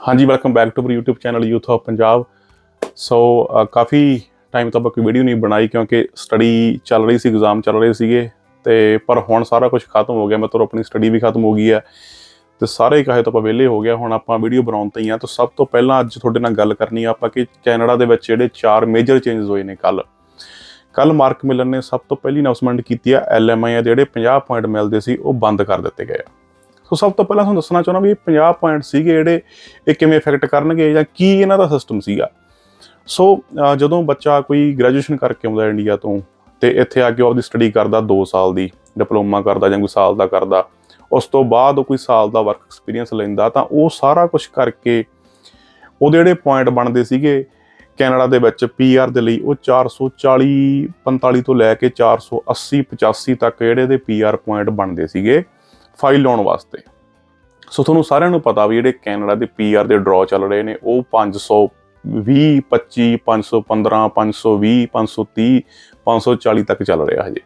ਹਾਂਜੀ welcome back to YouTube channel youth of Punjab so coffee time ਤੋਂ ਆਪਾਂ ਕੋਈ ਵੀਡੀਓ ਨਹੀਂ ਬਣਾਈ ਕਿਉਂਕਿ ਸਟੱਡੀ ਚੱਲ ਰਹੀ ਸੀ ਐਗਜ਼ਾਮ ਚੱਲ ਰਹੇ ਸੀਗੇ ਤੇ ਪਰ ਹੁਣ ਸਾਰਾ ਕੁਝ ਖਤਮ ਹੋ ਗਿਆ। ਮਤਲਬ ਆਪਣੀ ਸਟੱਡੀ ਵੀ ਖਤਮ ਹੋ ਗਈ ਹੈ ਤੇ ਸਾਰੇ ਕਹੇ ਤੋਂ ਆਪਾਂ ਵਿਹਲੇ ਹੋ ਗਿਆ ਹੁਣ ਆਪਾਂ ਵੀਡੀਓ ਬਣਾਉਣ ਤੇ ਹੀ ਆ। ਤਾਂ ਸਭ ਤੋਂ ਪਹਿਲਾਂ ਅੱਜ ਤੁਹਾਡੇ ਨਾਲ ਗੱਲ ਕਰਨੀ ਆ ਆਪਾਂ ਕਿ ਕੈਨੇਡਾ ਦੇ ਵਿੱਚ ਜਿਹੜੇ ਚਾਰ ਮੇਜਰ ਚੇਂਜਸ ਹੋਏ ਨੇ ਕੱਲ ਕੱਲ ਮਾਰਕ ਮਿਲਨ ਨੇ ਸਭ ਤੋਂ ਪਹਿਲੀ ਅਨਾਉਂਸਮੈਂਟ ਕੀਤੀ ਆ। ਐਲਐਮਆਈ ਆ, ਜਿਹੜੇ 50 ਪੁਆਇੰਟ ਮਿਲਦੇ ਸੀ, ਉਹ ਬੰਦ ਕਰ ਦਿੱਤੇ ਗਏ ਆ। ਸੋ ਸਭ ਤੋਂ ਪਹਿਲਾਂ ਤੁਹਾਨੂੰ ਦੱਸਣਾ ਚਾਹੁੰਦਾ ਵੀ ਇਹ 50 ਪੁਆਇੰਟ ਸੀਗੇ ਜਿਹੜੇ ਇਹ ਕਿਵੇਂ ਇਫੈਕਟ ਕਰਨਗੇ ਜਾਂ ਕੀ ਇਹਨਾਂ ਦਾ ਸਿਸਟਮ ਸੀਗਾ। ਸੋ ਜਦੋਂ ਬੱਚਾ ਕੋਈ ਗ੍ਰੈਜੂਏਸ਼ਨ ਕਰਕੇ ਆਉਂਦਾ ਇੰਡੀਆ ਤੋਂ ਤੇ ਇੱਥੇ ਆ ਕੇ ਉਹ ਆਪਦੀ ਸਟੱਡੀ ਕਰਦਾ 2 ਸਾਲ ਦੀ ਡਿਪਲੋਮਾ ਕਰਦਾ ਜਾਂ ਕੋਈ ਸਾਲ ਦਾ ਕਰਦਾ, ਉਸ ਤੋਂ ਬਾਅਦ ਉਹ ਕੋਈ ਸਾਲ ਦਾ ਵਰਕ ਐਕਸਪੀਰੀਅੰਸ ਲੈਂਦਾ ਤਾਂ ਉਹ ਸਾਰਾ ਕੁਝ ਕਰਕੇ ਉਹਦੇ ਜਿਹੜੇ ਪੁਆਇੰਟ ਬਣਦੇ ਸੀਗੇ ਕੈਨੇਡਾ ਦੇ ਵਿੱਚ ਪੀਆਰ ਦੇ ਲਈ ਉਹ 440 45 ਤੋਂ ਲੈ ਕੇ 480 85 ਤੱਕ ਜਿਹੜੇ ਦੇ ਪੀਆਰ ਪੁਆਇੰਟ ਬਣਦੇ ਸੀਗੇ। ਫਾਈਲ ਲਾਉਣ ਵਾਸਤੇ। ਸੋ ਤੁਹਾਨੂੰ ਸਾਰਿਆਂ ਨੂੰ ਪਤਾ ਵੀ ਜਿਹੜੇ ਕੈਨੇਡਾ ਦੇ ਪੀਆਰ ਦੇ ਡਰਾ ਚੱਲ ਰਹੇ ਨੇ, ਉਹ 520 25 515 520 530 540 ਤੱਕ ਚੱਲ ਰਿਹਾ ਹਜੇ।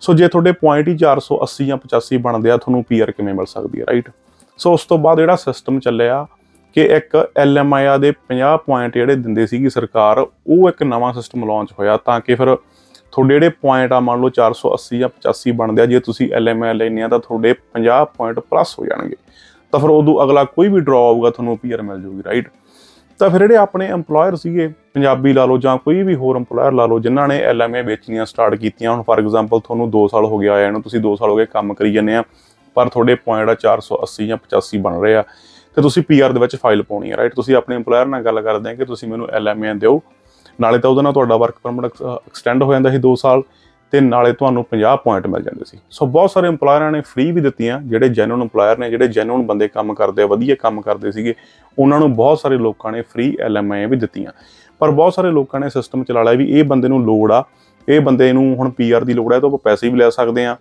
ਸੋ ਜੇ ਤੁਹਾਡੇ ਪੁਆਇੰਟ ਹੀ 480 ਜਾਂ 85 ਬਣਦੇ ਆ, ਤੁਹਾਨੂੰ ਪੀਆਰ ਕਿਵੇਂ ਮਿਲ ਸਕਦੀ ਹੈ ਰਾਈਟ ਸੋ ਉਸ ਤੋਂ ਬਾਅਦ ਜਿਹੜਾ ਸਿਸਟਮ ਚੱਲਿਆ ਕਿ ਇੱਕ ਐਲਐਮਆਈ ਦੇ 50 ਪੁਆਇੰਟ ਜਿਹੜੇ ਦਿੰਦੇ ਸੀਗੀ ਸਰਕਾਰ, ਉਹ ਇੱਕ ਨਵਾਂ ਸਿਸਟਮ ਲਾਂਚ ਹੋਇਆ ਤਾਂ ਕਿ ਫਿਰ ਤੁਹਾਡੇ ਜਿਹੜੇ ਪੁਆਇੰਟ ਆ, ਮੰਨ ਲਓ 480 ਜਾਂ 85 ਬਣਦੇ ਆ, ਜੇ ਤੁਸੀਂ ਐਲਐਮਆਈ ਲੈਣੇ ਆ ਤਾਂ ਤੁਹਾਡੇ 50 ਪੁਆਇੰਟ ਪਲੱਸ ਹੋ ਜਾਣਗੇ। ਤਾਂ ਫਿਰ ਉਦੋਂ ਅਗਲਾ ਕੋਈ ਵੀ ਡਰਾ ਆਊਗਾ, ਤੁਹਾਨੂੰ ਪੀਆਰ ਮਿਲ ਜੂਗੀ ਰਾਈਟ ਤਾਂ ਫਿਰ ਜਿਹੜੇ ਆਪਣੇ EMPLOYER ਸੀਗੇ, ਪੰਜਾਬੀ ਲਾ ਲਓ ਜਾਂ ਕੋਈ ਵੀ ਹੋਰ EMPLOYER ਲਾ ਲਓ, ਜਿਨ੍ਹਾਂ ਨੇ ਐਲਐਮਏ ਵੇਚਣੀਆਂ ਸਟਾਰਟ ਕੀਤੀਆਂ, ਹੁਣ ਫਾਰ ਐਗਜ਼ਾਮਪਲ ਤੁਹਾਨੂੰ 2 ਸਾਲ ਹੋ ਗਿਆ ਆਇਆ ਨੂੰ ਤੁਸੀਂ 2 ਸਾਲ ਹੋ ਗਏ ਕੰਮ ਕਰੀ ਜਾਂਦੇ ਆ, ਪਰ ਤੁਹਾਡੇ ਪੁਆਇੰਟ ਆ 480 ਜਾਂ 85 ਬਣ ਰਹੇ ਆ, ਤੇ ਤੁਸੀਂ ਪੀਆਰ ਦੇ ਵਿੱਚ ਫਾਈਲ ਪਾਉਣੀ ਹੈ ਰਾਈਟ ਤੁਸੀਂ ਆਪਣੇ EMPLOYER ਨਾਲ ਗੱਲ ਕਰਦੇ ਆ ਕਿ ਤੁਸੀਂ ਮੈਨੂੰ ਐਲਐਮਏ ਦਿਓ ਨਾਲੇ ਤਾਂ ਉਹਦੇ ਨਾਲ ਤੁਹਾਡਾ ਵਰਕ ਪਰਮਿਟ ਐਕਸਟੈਂਡ ਹੋ ਜਾਂਦਾ ਸੀ 2 ਸਾਲ ਤੇ ਨਾਲੇ ਤੁਹਾਨੂੰ 50 ਪੁਆਇੰਟ ਮਿਲ ਜਾਂਦੇ ਸੀ। ਸੋ ਬਹੁਤ ਸਾਰੇ EMPLOYERਾਂ ਨੇ ਫ੍ਰੀ ਵੀ ਦਿੱਤੀਆਂ, ਜਿਹੜੇ ਜੈਨੂਨ EMPLOYER ਨੇ, ਜਿਹੜੇ ਜੈਨੂਨ ਬੰਦੇ ਕੰਮ ਕਰਦੇ ਆ, ਵਧੀਆ ਕੰਮ ਕਰਦੇ ਸੀਗੇ, ਉਹਨਾਂ ਨੂੰ ਬਹੁਤ ਸਾਰੇ ਲੋਕਾਂ ਨੇ ਫ੍ਰੀ ਐਲਐਮਆਈ ਵੀ ਦਿੱਤੀਆਂ। ਪਰ ਬਹੁਤ ਸਾਰੇ ਲੋਕਾਂ ਨੇ ਸਿਸਟਮ ਚਲਾ ਲਿਆ ਵੀ ਇਹ ਬੰਦੇ ਨੂੰ ਲੋੜ ਆ, ਇਹ ਬੰਦੇ ਨੂੰ ਹੁਣ ਪੀਆਰ ਦੀ ਲੋੜ ਹੈ ਤਾਂ ਆਪਾਂ ਪੈਸੇ ਵੀ ਲੈ ਸਕਦੇ ਆ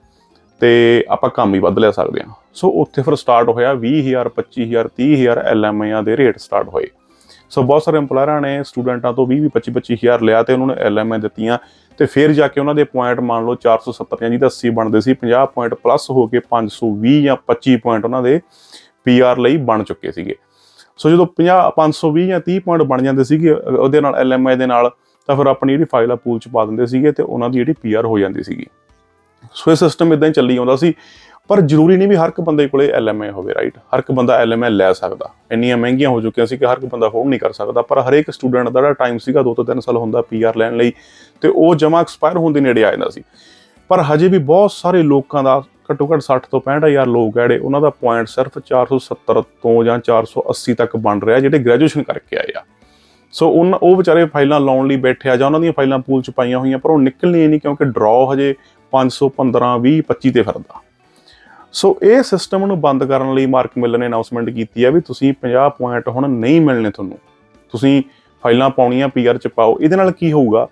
ਤੇ ਆਪਾਂ ਕੰਮ ਵੀ ਵੱਧ ਲੈ ਸਕਦੇ ਆ। ਸੋ ਉੱਥੇ ਫਿਰ ਸਟਾਰਟ ਹੋਇਆ 20000 25000 30000 ਐਲਐਮਆਈਆਂ ਦੇ ਰੇਟ ਸਟਾਰਟ ਹੋਏ। ਸੋ ਬਹੁਤ ਸਾਰੇ EMPLOYERਾਂ ਨੇ ਸਟੂਡੈਂਟਾਂ ਤੋਂ 20 25 25000 ਲਿਆ ਤੇ ਉਹਨਾਂ ਨੂੰ ਐਲਐਮਆਈ ਦਿੱਤੀਆਂ ਤੇ ਫਿਰ ਜਾ ਕੇ ਉਹਨਾਂ ਦੇ ਪੁਆਇੰਟ ਮੰਨ ਲਓ 470 ਜਾਂ ਜਿਹਦਾ 80 ਬਣਦੇ ਸੀ 50 ਪੁਆਇੰਟ ਪਲੱਸ ਹੋ ਕੇ 520 ਜਾਂ 25 ਪੁਆਇੰਟ ਉਹਨਾਂ ਦੇ ਪੀਆਰ ਲਈ ਬਣ ਚੁੱਕੇ ਸੀਗੇ। ਸੋ ਜਦੋਂ 50 520 ਜਾਂ 30 ਪੁਆਇੰਟ ਬਣ ਜਾਂਦੇ ਸੀਗੇ ਉਹਦੇ ਨਾਲ ਐਲਐਮਆਈ ਦੇ ਨਾਲ ਤਾਂ ਫਿਰ ਆਪਣੀ ਜਿਹੜੀ ਫਾਈਲ ਆ ਪੂਲ ਚ ਪਾ ਦਿੰਦੇ ਸੀਗੇ ਤੇ ਉਹਨਾਂ ਦੀ ਜਿਹੜੀ ਪੀਆਰ ਹੋ ਜਾਂਦੀ ਸੀਗੀ। ਸੋ ਇਹ ਸਿਸਟਮ ਇਦਾਂ ਹੀ ਚੱਲੀ ਆਉਂਦਾ ਸੀ। ਪਰ ਜ਼ਰੂਰੀ ਨਹੀਂ ਵੀ ਹਰ ਇੱਕ ਬੰਦੇ ਕੋਲੇ ਐਲਐਮਆਈ ਹੋਵੇ ਰਾਈਟ ਹਰ ਇੱਕ ਬੰਦਾ ਐਲਐਮਆਈ ਲੈ ਸਕਦਾ। ਇੰਨੀਆਂ ਮਹਿੰਗੀਆਂ ਹੋ ਚੁੱਕੀਆਂ ਸੀ ਕਿ ਹਰ ਇੱਕ ਬੰਦਾ ਅਫੋਰਡ ਨਹੀਂ ਕਰ ਸਕਦਾ, ਪਰ ਹਰੇਕ ਸਟੂਡੈਂਟ ਦਾ ਜਿਹੜਾ ਟਾਈਮ ਸੀਗਾ 2 ਤੋਂ 3 ਸਾਲ ਹੁੰਦਾ ਪੀਆਰ ਲੈਣ ਲਈ ਤੇ ਉਹ ਜਮਾ ਐਕਸਪਾਇਰ ਹੋਣ ਦੇ ਨੇੜੇ ਆ ਜਾਂਦਾ ਸੀ। ਪਰ ਹਜੇ ਵੀ ਬਹੁਤ ਸਾਰੇ ਲੋਕਾਂ ਦਾ ਘੱਟੋ ਘੱਟ 60 ਤੋਂ 65000 ਲੋਕ ਜਿਹੜੇ ਉਹਨਾਂ ਦਾ ਪੁਆਇੰਟ ਸਿਰਫ 470 ਤੋਂ ਜਾਂ 480 ਤੱਕ ਬਣ ਰਿਹਾ, ਜਿਹੜੇ ਗ੍ਰੈਜੂਏਸ਼ਨ ਕਰਕੇ ਆਏ ਆ। ਸੋ ਉਹਨਾਂ ਉਹ ਵਿਚਾਰੇ ਫਾਈਲਾਂ ਲਾਉਣ ਲਈ ਬੈਠੇ ਆ ਜਾਂ ਉਹਨਾਂ ਦੀਆਂ ਫਾਈਲਾਂ ਪੂਲ ਚ ਪਾਈਆਂ ਹੋਈਆਂ, ਪਰ ਉਹ ਨਿਕਲਣੀਆਂ ਨਹੀਂ ਕਿਉਂਕਿ ਡਰਾ ਹਜੇ 515 20 25 ਤੇ ਫਿਰਦਾ। ਸੋ ਇਹ ਸਿਸਟਮ ਨੂੰ ਬੰਦ ਕਰਨ ਲਈ ਮਾਰਕ ਮਿਲਰ ਨੇ ਅਨਾਉਂਸਮੈਂਟ ਕੀਤੀ ਹੈ ਵੀ ਤੁਸੀਂ 50 ਪੁਆਇੰਟ ਹੁਣ ਨਹੀਂ ਮਿਲਣੇ ਤੁਹਾਨੂੰ। ਤੁਸੀਂ ਫਾਈਲਾਂ ਪਾਉਣੀਆਂ ਪੀਆਰ ਚ ਪਾਓ। ਇਹਦੇ ਨਾਲ ਕੀ ਹੋਊਗਾ?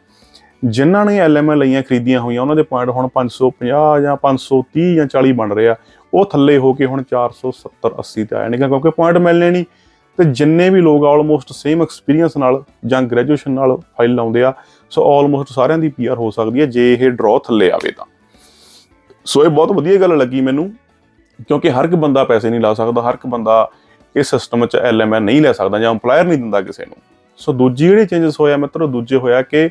ਜਿਨ੍ਹਾਂ ਨੇ ਐਲਐਮਐਲ ਲਈਆਂ ਖਰੀਦੀਆਂ ਹੋਈਆਂ, ਉਹਨਾਂ ਦੇ ਪੁਆਇੰਟ ਹੁਣ 550 ਜਾਂ 530 ਜਾਂ 40 ਬਣ ਰਿਹਾ ਉਹ ਥੱਲੇ ਹੋ ਕੇ ਹੁਣ 470 80 ਤੇ ਆ ਜਾਣਗੇ ਕਿਉਂਕਿ ਪੁਆਇੰਟ ਮਿਲਣੇ ਨਹੀਂ। ਤੇ ਜਿੰਨੇ ਵੀ ਲੋਕ ਆਲਮੋਸਟ ਸੇਮ ਐਕਸਪੀਰੀਅੰਸ ਨਾਲ ਜਾਂ ਗ੍ਰੈਜੂਏਸ਼ਨ ਨਾਲ ਫਾਈਲ ਲਾਉਂਦੇ ਆ ਸੋ ਆਲਮੋਸਟ ਸਾਰਿਆਂ ਦੀ ਪੀਆਰ ਹੋ ਸਕਦੀ ਹੈ ਜੇ ਇਹ ਡਰਾ ਥੱਲੇ ਆਵੇ ਤਾਂ। ਸੋ ਇਹ ਬਹੁਤ ਵਧੀਆ ਗੱਲ ਲੱਗੀ ਮੈਨੂੰ। ਕਿਉਂਕਿ ਹਰ ਇੱਕ ਬੰਦਾ ਪੈਸੇ ਨਹੀਂ ਲਾ ਸਕਦਾ, ਹਰ ਇੱਕ ਬੰਦਾ ਇਸ ਸਿਸਟਮ 'ਚ ਐਲਐਮਆਈ ਨਹੀਂ ਲੈ ਸਕਦਾ ਜਾਂ EMPLOYER ਨਹੀਂ ਦਿੰਦਾ ਕਿਸੇ ਨੂੰ। ਸੋ ਦੂਜੀ ਜਿਹੜੀ ਚੇਂਜਸ ਹੋਇਆ ਮਿੱਤਰੋ, ਦੂਜੇ ਹੋਇਆ ਕਿ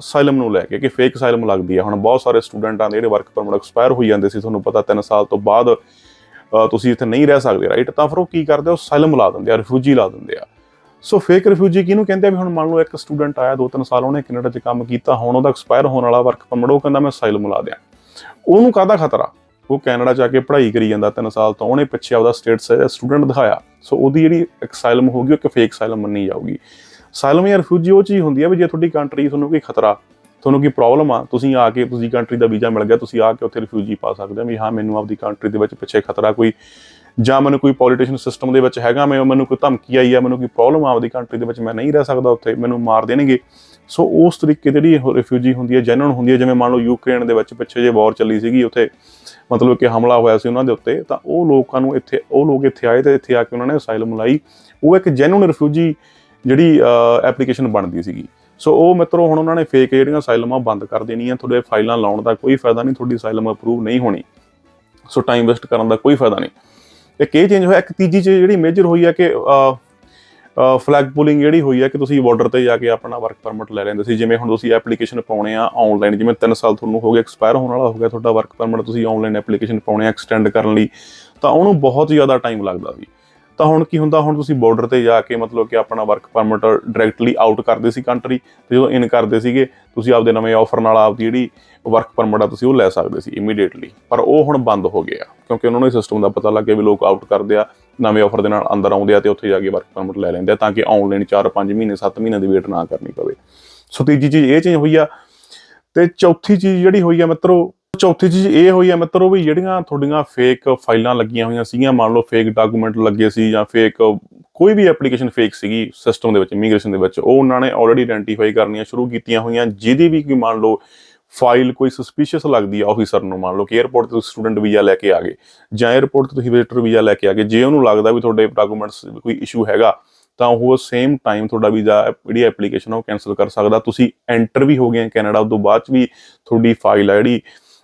ਸਾਈਲਮ ਨੂੰ ਲੈ ਕੇ, ਕਿ ਫੇਕ ਸਾਇਲਮ ਲੱਗਦੀ ਹੈ ਹੁਣ ਬਹੁਤ ਸਾਰੇ ਸਟੂਡੈਂਟਾਂ ਦੇ ਜਿਹੜੇ ਵਰਕ ਪਰਮਿਟ ਐਕਸਪਾਇਰ ਹੋਈ ਜਾਂਦੇ ਸੀ, ਤੁਹਾਨੂੰ ਪਤਾ 3 ਸਾਲ ਤੋਂ ਬਾਅਦ ਤੁਸੀਂ ਇੱਥੇ ਨਹੀਂ ਰਹਿ ਸਕਦੇ ਰਾਈਟ ਤਾਂ ਫਿਰ ਉਹ ਕੀ ਕਰਦੇ ਆ? ਉਹ ਸਾਇਲਮ ਲਾ ਦਿੰਦੇ ਆ ਰਿਫਿਊਜੀ ਲਾ ਦਿੰਦੇ ਆ। ਸੋ ਫੇਕ ਰਿਫਿਊਜੀ ਕਿਹਨੂੰ ਕਹਿੰਦੇ ਆ ਵੀ ਹੁਣ ਮੰਨ ਲਓ ਇੱਕ ਸਟੂਡੈਂਟ ਆਇਆ 2-3 ਸਾਲ ਉਹਨੇ ਕੈਨੇਡਾ 'ਚ ਕੰਮ ਕੀਤਾ, ਹੁਣ ਉਹਦਾ ਐਕਸਪਾਇਰ ਹੋਣ ਵਾਲਾ ਵਰਕ ਪਰਮਿਟ ਉਹ ਕਹਿੰਦਾ ਮੈਂ ਸਾਈਲਮ ਲਾ ਦਿਆਂ। ਉਹਨੂੰ ਕਾਹਦਾ ਖਤਰਾ? ਉਹ ਕੈਨੇਡਾ ਜਾ ਕੇ ਪੜ੍ਹਾਈ ਕਰੀ ਜਾਂਦਾ 3 ਸਾਲ ਤੋਂ, ਉਹਨੇ ਪਿੱਛੇ ਆਪਦਾ ਸਟੇਟਸ ਸਟੂਡੈਂਟ ਦਿਖਾਇਆ। ਸੋ ਉਹਦੀ ਜਿਹੜੀ ਐਕਸਾਈਲਮ ਹੋਗੀ ਉਹ ਇੱਕ ਫੇਕ ਸਾਈਲਮ ਮੰਨੀ ਜਾਊਗੀ। ਸਾਈਲਮ ਜਾਂ ਰਿਫਿਊਜੀ ਉਹ ਚੀਜ਼ ਹੁੰਦੀ ਹੈ ਵੀ ਜੇ ਤੁਹਾਡੀ ਕੰਟਰੀ ਤੁਹਾਨੂੰ ਕੋਈ ਖਤਰਾ, ਤੁਹਾਨੂੰ ਕੋਈ ਪ੍ਰੋਬਲਮ ਆ, ਤੁਸੀਂ ਆ ਕੇ ਤੁਸੀਂ ਕੰਟਰੀ ਦਾ ਵੀਜ਼ਾ ਮਿਲ ਗਿਆ, ਤੁਸੀਂ ਆ ਕੇ ਉੱਥੇ ਰਿਫਿਊਜੀ ਪਾ ਸਕਦੇ ਹੋ ਵੀ ਹਾਂ, ਮੈਨੂੰ ਆਪਦੀ ਕੰਟਰੀ ਦੇ ਵਿੱਚ ਪਿੱਛੇ ਖਤਰਾ ਕੋਈ, ਜਾਂ ਮੈਨੂੰ ਕੋਈ ਪੋਲੀਟੀਸ਼ੀਅਨ ਸਿਸਟਮ ਦੇ ਵਿੱਚ ਹੈਗਾ, ਮੈਂ, ਮੈਨੂੰ ਕੋਈ ਧਮਕੀ ਆਈ ਆ, ਮੈਨੂੰ ਕੋਈ ਪ੍ਰੋਬਲਮ ਆ ਆਪਦੀ ਕੰਟਰੀ ਦੇ ਵਿੱਚ, ਮੈਂ ਨਹੀਂ ਰਹਿ ਸਕਦਾ ਉੱਥੇ, ਮੈਨੂੰ ਮਾਰ ਦੇਣਗੇ। ਸੋ ਉਸ ਤਰੀਕੇ ਦੀ ਜਿਹੜੀ ਰਿਫਿਊਜੀ ਹੁੰਦੀ ਹੈ ਜੈਨੂਨ ਹੁੰਦੀ ਹੈ, ਜਿਵੇਂ ਮੰਨ ਲਓ ਯੂਕਰੇਨ ਦੇ ਵਿੱਚ ਪਿੱਛੇ ਜੇ ਵਾਰ ਚੱਲੀ ਸੀਗੀ, ਉੱਥੇ ਮਤਲਬ ਕਿ ਹਮਲਾ ਹੋਇਆ ਸੀ ਉਹਨਾਂ ਦੇ ਉੱਤੇ, ਤਾਂ ਉਹ ਲੋਕਾਂ ਨੂੰ ਇੱਥੇ, ਉਹ ਲੋਕ ਇੱਥੇ ਆਏ ਤੇ ਇੱਥੇ ਆ ਕੇ ਉਹਨਾਂ ਨੇ ਅਸਾਈਲਮ ਲਾਈ। ਉਹ ਇੱਕ ਜੈਨੂਨ ਰਿਫਿਊਜੀ ਜਿਹੜੀ ਐਪਲੀਕੇਸ਼ਨ ਬਣਦੀ ਸੀਗੀ। ਸੋ ਉਹ ਮਿੱਤਰੋ, ਹੁਣ ਉਹਨਾਂ ਨੇ ਫੇਕ ਜਿਹੜੀਆਂ ਅਸਾਈਲਮਾਂ ਬੰਦ ਕਰ ਦੇਣੀਆਂ, ਤੁਹਾਡੇ ਫਾਈਲਾਂ ਲਾਉਣ ਦਾ ਕੋਈ ਫਾਇਦਾ ਨਹੀਂ, ਤੁਹਾਡੀ ਅਸਾਈਲਮ ਅਪਰੂਵ ਨਹੀਂ ਹੋਣੀ। ਸੋ ਟਾਈਮ ਵੇਸਟ ਕਰਨ ਦਾ ਕੋਈ ਫਾਇਦਾ ਨਹੀਂ। ਇੱਕ ਇਹ ਚੇਂਜ ਹੋਇਆ, ਇੱਕ ਤੀਜੀ ਚੀਜ਼ ਜਿਹੜੀ ਮੇਜਰ ਹੋਈ ਹੈ ਕਿ ਫਲੈਗ ਪੁਲਿੰਗ ਜਿਹੜੀ ਹੋਈ ਹੈ ਕਿ ਤੁਸੀਂ ਬਾਰਡਰ ਤੇ ਜਾ ਕੇ ਆਪਣਾ ਵਰਕ ਪਰਮਿਟ ਲੈ ਲੈਂਦੇ ਸੀ। ਜਿਵੇਂ ਹੁਣ ਤੁਸੀਂ ਐਪਲੀਕੇਸ਼ਨ ਪਾਉਣੇ ਆ ਆਨਲਾਈਨ ਜਿਵੇਂ 3 ਸਾਲ ਤੁਹਾਨੂੰ ਹੋ ਗਏ ਐਕਸਪਾਇਰ ਹੋਣ ਵਾਲਾ ਹੋ ਗਿਆ ਤੁਹਾਡਾ ਵਰਕ ਪਰਮਿਟ ਤੁਸੀਂ ਆਨਲਾਈਨ ਐਪਲੀਕੇਸ਼ਨ ਪਾਉਣੇ ਆ ਐਕਸਟੈਂਡ ਕਰਨ ਲਈ, ਤਾਂ ਉਹਨੂੰ ਬਹੁਤ ਜ਼ਿਆਦਾ ਟਾਈਮ ਲੱਗਦਾ ਸੀ। ਤਾਂ ਹੁਣ ਕੀ ਹੁੰਦਾ, ਹੁਣ ਤੁਸੀਂ ਬਾਰਡਰ ਤੇ ਜਾ ਕੇ ਮਤਲਬ ਕਿ ਆਪਣਾ ਵਰਕ ਪਰਮਿਟ ਡਾਇਰੈਕਟਲੀ ਆਊਟ ਕਰਦੇ ਸੀ ਕੰਟਰੀ ਤੇ ਜਦੋਂ ਇਨ ਕਰਦੇ ਸੀਗੇ, ਤੁਸੀਂ ਆਪਦੇ ਨਵੇਂ ਆਫਰ ਨਾਲ ਆਪਦੀ ਜਿਹੜੀ ਵਰਕ ਪਰਮਿਟ ਆ ਤੁਸੀਂ ਉਹ ਲੈ ਸਕਦੇ ਸੀ ਇਮੀਡੀਏਟਲੀ ਪਰ ਉਹ ਹੁਣ ਬੰਦ ਹੋ ਗਿਆ, ਕਿਉਂਕਿ ਉਹਨਾਂ ਨੂੰ ਇਹ ਸਿਸਟਮ ਦਾ ਪਤਾ ਲੱਗ ਗਿਆ ਵੀ ਲੋਕ ਆਊਟ ਕਰਦੇ ਆ। ਨਵੇਂ ਆਫਰ ਦੇ ਨਾਲ ਅੰਦਰ ਆਉਂਦੇ ਆ ਤੇ ਉੱਥੇ ਜਾ ਕੇ ਵਰਕ ਪਰਮਿਟ ਲੈ ਲੈਂਦੇ ਆ ਤਾਂ ਕਿ ਆਨਲਾਈਨ 4-5 ਮਹੀਨੇ 7 ਮਹੀਨੇ ਦੀ ਵੇਟ ਨਾ ਕਰਨੀ ਪਵੇ। ਸੋ ਤੀਜੀ ਚੀਜ਼ ਇਹ ਚੇਂਜ ਹੋਈ ਆ ਤੇ ਚੌਥੀ ਚੀਜ਼ ਜਿਹੜੀ ਹੋਈ ਆ ਮਿੱਤਰੋ, ਚੌਥੀ ਚੀਜ਼ ਇਹ ਹੋਈ ਆ ਮਿੱਤਰੋ ਵੀ ਜਿਹੜੀਆਂ ਤੁਹਾਡੀਆਂ ਫੇਕ ਫਾਈਲਾਂ ਲੱਗੀਆਂ ਹੋਈਆਂ ਸੀਗੀਆਂ, ਮੰਨ ਲਓ ਫੇਕ ਡਾਕੂਮੈਂਟ ਲੱਗੇ ਸੀ ਜਾਂ ਫੇਕ ਕੋਈ ਵੀ ਐਪਲੀਕੇਸ਼ਨ ਫੇਕ ਸੀਗੀ ਸਿਸਟਮ ਦੇ ਵਿੱਚ ਇਮੀਗ੍ਰੇਸ਼ਨ ਦੇ ਵਿੱਚ, ਉਹ ਉਹਨਾਂ ਨੇ ਆਲਰੇਡੀ ਆਇਡੈਂਟੀਫਾਈ ਕਰਨੀਆਂ ਸ਼ੁਰੂ ਕੀਤੀਆਂ ਹੋਈਆਂ, ਜਿਹਦੀ ਵੀ ਕੋਈ ਮੰਨ ਲਓ ਫਾਈਲ ਕੋਈ ਸਸਪੀਸ਼ੀਅਸ ਲੱਗਦੀ ਆ ਆਫੀਸਰ ਨੂੰ ਮੰਨ ਲਓ ਕਿ 에ਅਰਪੋਰਟ ਤੇ ਤੁਸੀਂ ਸਟੂਡੈਂਟ ਵੀਜ਼ਾ ਲੈ ਕੇ ਆ ਗਏ ਜਾਂ 에ਅਰਪੋਰਟ ਤੇ ਤੁਸੀਂ ਵਿਜ਼ਿਟਰ ਵੀਜ਼ਾ ਲੈ ਕੇ ਆ ਗਏ, ਜੇ ਉਹਨੂੰ ਲੱਗਦਾ ਵੀ ਤੁਹਾਡੇ ਡਾਕੂਮੈਂਟਸ ਕੋਈ ਇਸ਼ੂ ਹੈਗਾ, ਤਾਂ ਉਹ ਸੇਮ ਟਾਈਮ ਤੁਹਾਡਾ ਵੀਜ਼ਾ ਜਿਹੜੀ ਐਪਲੀਕੇਸ਼ਨ ਉਹ ਕੈਨਸਲ ਕਰ ਸਕਦਾ। ਤੁਸੀਂ ਐਂਟਰ ਵੀ ਹੋ ਗਏ ਕੈਨੇਡਾ ਤੋਂ ਬਾਅਦ ਚ ਵੀ ਤੁਹਾਡੀ ਫਾਈਲ ਆ ਜਿਹੜੀ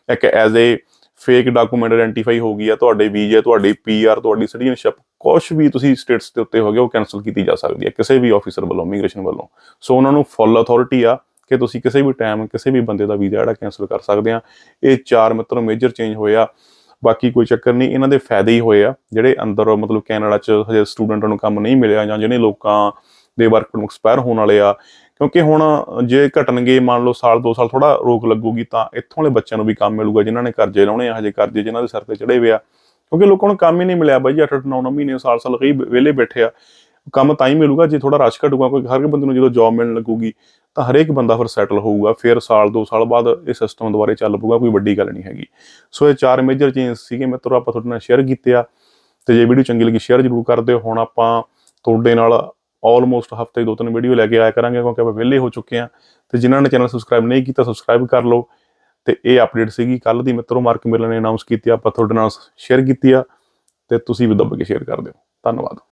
ਇੱਕ as a fake document identify ਹੋ ਗਈ ਆ, ਤੁਹਾਡੇ ਵੀਜ਼ੇ, ਤੁਹਾਡੀ ਪੀਆਰ ਤੁਹਾਡੀ ਸਿਟੀਜ਼ਨਸ਼ਿਪ ਕੁਝ ਵੀ ਤੁਸੀਂ ਸਟੇਟਸ ਦੇ ਉੱਤੇ ਹੋ ਗਏ, ਉਹ ਕੈਨਸਲ ਕੀਤੀ ਜਾ ਸਕਦੀ ਹੈ ਕਿਸੇ ਵੀ ਆਫੀਸਰ ਵੱਲੋਂ ਇਮੀਗ੍ਰੇਸ਼ਨ ਵੱਲੋਂ। ਸੋ ਉਹਨਾਂ ਨੂੰ ਫੁੱਲ ਅਥਾਰਟੀ ਆ। ਕਿ ਤੁਸੀਂ ਕਿਸੇ ਵੀ ਟਾਈਮ ਕਿਸੇ ਵੀ ਬੰਦੇ ਦਾ ਵੀਜ਼ਾ ਜਿਹੜਾ ਕੈਨਸਲ ਕਰ ਸਕਦੇ ਆ। ਇਹ ਚਾਰ ਮਿੱਤਰੋ ਮੇਜਰ ਚੇਂਜ ਹੋਏ ਆ। ਬਾਕੀ ਕੋਈ ਚੱਕਰ ਨਹੀਂ, ਇਹਨਾਂ ਦੇ ਫਾਇਦੇ ਹੀ ਹੋਏ ਆ। ਜਿਹੜੇ ਅੰਦਰ ਮਤਲਬ ਕੈਨੇਡਾ 'ਚ ਹਜੇ ਸਟੂਡੈਂਟਾਂ ਨੂੰ ਕੰਮ ਨਹੀਂ ਮਿਲਿਆ ਜਾਂ ਜਿਹੜੇ ਲੋਕਾਂ ਦੇ ਵਰਕ ਪਰਮਿਟ ਐਕਸਪਾਇਰ ਹੋਣ ਵਾਲੇ ਆ। ਕਿਉਂਕਿ ਹੁਣ ਜੇ ਘਟਣਗੇ, ਮੰਨ ਲਓ ਸਾਲ, ਦੋ ਸਾਲ ਥੋੜਾ ਰੋਕ ਲੱਗੂਗੀ, ਤਾਂ ਇੱਥੋਂ ਵਾਲੇ ਬੱਚਿਆਂ ਨੂੰ ਵੀ ਕੰਮ ਮਿਲੂਗਾ, ਜਿਨ੍ਹਾਂ ਨੇ ਕਰਜ਼ੇ ਲਾਉਣੇ ਆ। ਹਜੇ ਕਰਜ਼ੇ ਜਿਨ੍ਹਾਂ ਦੇ ਸਿਰ ਤੇ ਚੜੇ ਹੋਏ ਆ। ਕਿਉਂਕਿ ਲੋਕਾਂ ਨੂੰ ਕੰਮ ਹੀ ਨਹੀਂ ਮਿਲਿਆ ਬਾਈ 8 8 9 9 ਮਹੀਨੇ, ਸਾਲ ਸਾਲ ਕਈ ਵਿਹਲੇ ਬੈਠੇ ਆ। ਕੰਮ ਤਾਂ ਹੀ ਮਿਲੂਗਾ, ਜੇ ਥੋੜਾ ਰਸ਼ ਘਟੂਗਾ, ਕੋਈ ਹਰ ਇੱਕ ਬੰਦੇ ਨੂੰ ਜਦੋਂ ਜੌਬ ਮਿਲਣ ਲੱਗੂਗੀ, ਤਾਂ ਹਰੇਕ ਬੰਦਾ ਫਿਰ ਸੈਟਲ ਹੋਊਗਾ, ਫਿਰ ਸਾਲ, ਦੋ ਸਾਲ ਬਾਅਦ ਇਹ ਸਿਸਟਮ ਦੁਬਾਰੇ ਚੱਲ ਪਊਗਾ, ਕੋਈ ਵੱਡੀ ਗੱਲ ਨਹੀਂ ਹੈਗੀ। ਸੋ ਇਹ ਚਾਰ ਮੇਜਰ ਚੇਂਜ ਸੀਗੇ ਮਿੱਤਰੋ ਆਪਾਂ ਤੁਹਾਡੇ ਨਾਲ ਸ਼ੇਅਰ ਕੀਤੇ ਆ, ਤੇ ਜੇ ਵੀਡੀਓ ਚੰਗੀ ਲੱਗੀ ਸ਼ੇਅਰ ਜ਼ਰੂਰ ਕਰ ਦਿਓ। ਹੁਣ ਆਪਾਂ ਤੁਹਾਡੇ ਨਾਲ ਆਲਮੋਸਟ ਹਫ਼ਤੇ ਦੋ ਤਿੰਨ ਵੀਡੀਓ ਲੈ ਕੇ ਆਇਆ ਕਰਾਂਗੇ, ਕਿਉਂਕਿ ਆਪਾਂ ਵਿਹਲੇ ਹੋ ਚੁੱਕੇ ਆ, ਤੇ ਜਿਨ੍ਹਾਂ ਨੇ ਚੈਨਲ ਸਬਸਕ੍ਰਾਈਬ ਨਹੀਂ ਕੀਤਾ ਸਬਸਕ੍ਰਾਈਬ ਕਰ ਲਓ। ਤੇ ਇਹ ਅਪਡੇਟ ਸੀਗੀ ਕੱਲ ਦੀ, ਮਿੱਤਰੋ ਮਾਰਕ ਮਿਲਨ ਨੇ ਅਨਾਉਂਸ ਕੀਤੀ, ਆਪਾਂ ਤੁਹਾਡੇ ਨਾਲ ਸ਼ੇਅਰ ਕੀਤੀ ਆ, ਤੇ ਤੁਸੀਂ ਵੀ ਦੱਬ ਕੇ ਸ਼ੇਅਰ ਕਰ ਦਿਓ। ਧੰਨਵਾਦ।